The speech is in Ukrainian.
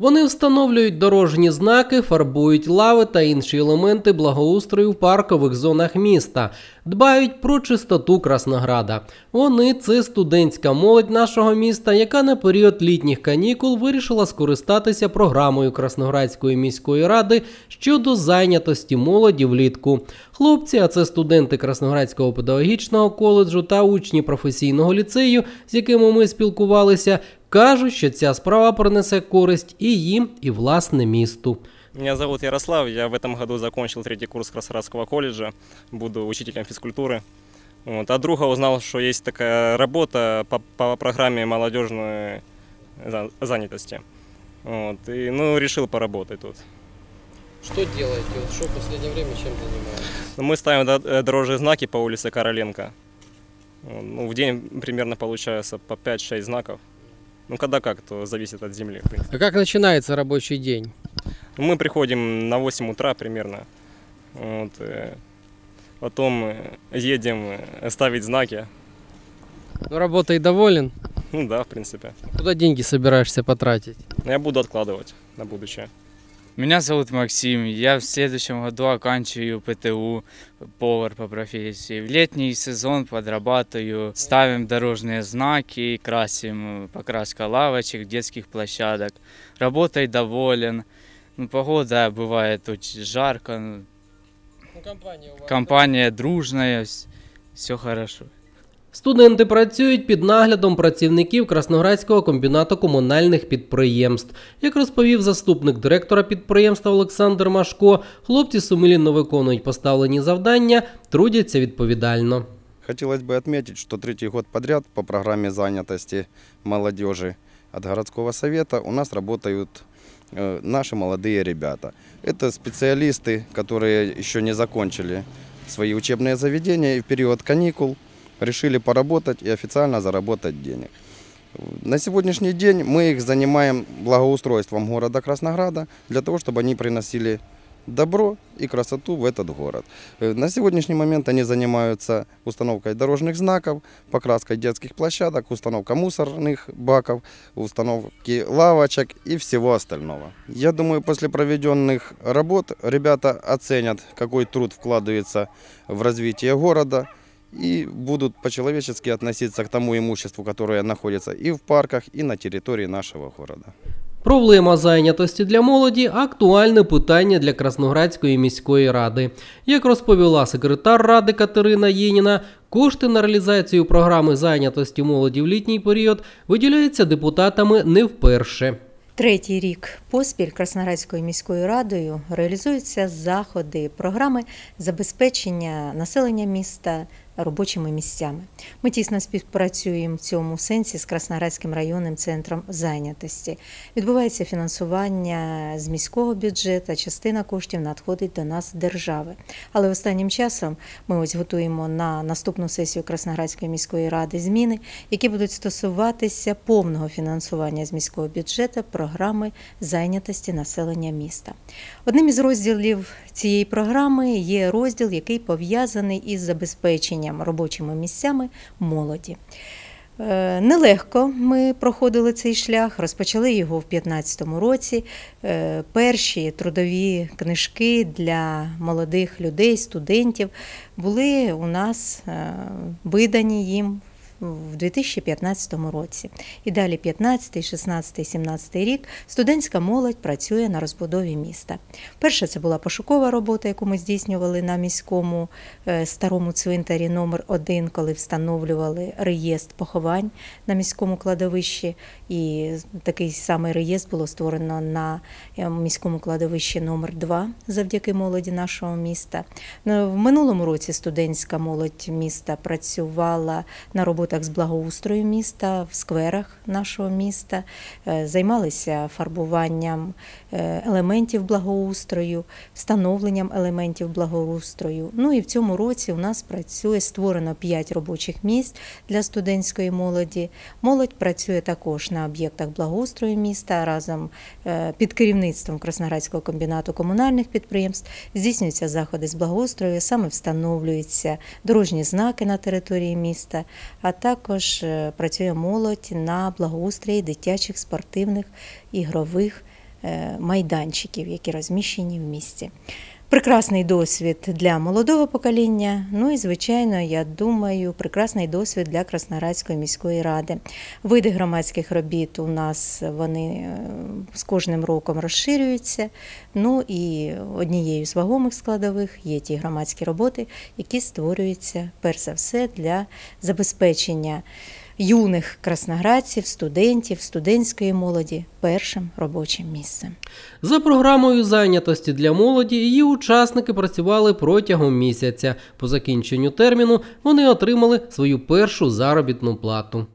Вони встановлюють дорожні знаки, фарбують лави та інші елементи благоустрою в паркових зонах міста, дбають про чистоту Краснограда. Вони це студентська молодь нашого міста, яка на період літніх канікул вирішила скористатися програмою Красноградської міської ради щодо зайнятості молоді влітку. Хлопці, а це студенти Красноградського педагогічного коледжу та учні професійного ліцею, з якими ми спілкувалися, кажуть, що ця справа принесе користь і їм, і власне місту. Меня зовут Ярослав, я в этом году закончил третий курс Краснодарского колледжа, буду учителем физкультуры. Вот. От друга узнал, что есть такая работа по, по программе молодежной за- занятости. Вот. И, ну, решил поработать тут. Що робите? От що в останнє время чим займаєтесь? Ну, Мы ставим до- э, дорожные знаки по улице Короленко. Вот. Ну, в день примерно получается по 5-6 знаков. Ну, когда как, то зависит от земли. А як починається робочий день? Ну, Мы приходим на 8 утра примерно. Вот, э, потом э, едем э, ставить знаки. Ну, работой доволен? Ну да, в принципе. Куда деньги собираешься потратить? Но я буду откладывать на будущее. Меня зовут Максим. Я в следующем году оканчиваю ПТУ, повар по профессии. В летний сезон подрабатываю, ставим дорожные знаки, красим э, покраска лавочек, детских площадок. Работой доволен. Ну, погода бывает очень жарко, ну, Ну, компанія у вас. компания дружная, все хорошо. Студенти працюють під наглядом працівників Красноградського комбінату комунальних підприємств. Як розповів заступник директора підприємства Олександр Машко, хлопці сумлінно виконують поставлені завдання, трудяться відповідально. Хотелось бы отметить, что третий год подряд по программе занятости молодежи от городского совета у нас работают э, наши молодые ребята. Это специалисты, которые еще не закончили свои учебные заведения и в период каникул Решили поработать и официально заработать денег. На сегодняшний день мы их занимаем благоустройством города Краснограда для того, чтобы они приносили добро и красоту в этот город. Э, На сегодняшний момент они занимаются установкой дорожных знаков, покраской детских площадок, установкой мусорных баков, установки лавочек и всего остального. Я думаю, после проведенных работ ребята оценят, какой труд вкладывается в развитие города и будут по-человечески относиться к тому имуществу, которое находится и в парках, и на территории нашего города. Проблема зайнятості для молоді актуальне питання для Красноградської міської ради. Як розповіла секретар ради Катерина Єніна, кошти на реалізацію програми зайнятості молоді в літній період виділяються депутатами не вперше. Третій рік поспіль Красноградською міською радою реалізуються заходи, програми забезпечення населення міста робочими місцями. Ми тісно співпрацюємо в цьому сенсі з Красноградським районним центром зайнятості. Відбувається фінансування з міського бюджету, частина коштів надходить до нас держави. Але останнім часом ми ось готуємо на наступну сесію Красноградської міської ради зміни, які будуть стосуватися повного фінансування з міського бюджету програми зайнятості населення міста. Одним із розділів цієї програми є розділ, який пов'язаний із забезпеченням робочими місцями молоді. Е, Нелегко ми проходили цей шлях, розпочали його в 2015 році. Е, Перші трудові книжки для молодих людей, студентів були у нас е, видані їм в 2015 році. І далі 15, 16, 17 рік студентська молодь працює на розбудові міста. Перше це була пошукова робота, яку ми здійснювали на міському е, старому цвинтарі номер 1 коли встановлювали реєстр поховань на міському кладовищі. І такий самий реєстр було створено на е, міському кладовищі номер 2 завдяки молоді нашого міста. Ну, В минулому році студентська молодь міста працювала на роботах з благоустрою міста, в скверах нашого міста, е, займалися фарбуванням е, елементів благоустрою, встановленням елементів благоустрою. Ну і в цьому році у нас працює створено 5 робочих місць для студентської молоді. Молодь працює також на об'єктах благоустрою міста разом е, під керівництвом Красноградського комбінату комунальних підприємств. Здійснюються заходи з благоустрою, саме встановлюються дорожні знаки на території міста, а також е, працює молодь на благоустрої дитячих спортивних ігрових е, майданчиків, які розміщені в місті. Прекрасний досвід для молодого покоління. Ну і звичайно, я думаю, прекрасний досвід для Красноградської міської ради. Види громадських робіт у нас вони е, з кожним роком розширюються. Ну і однією з вагомих складових є ті громадські роботи, які створюються перш за все для забезпечення юних красноградців, студентів, студентської молоді першим робочим місцем. За програмою зайнятості для молоді її учасники працювали протягом місяця. По закінченню терміну вони отримали свою першу заробітну плату.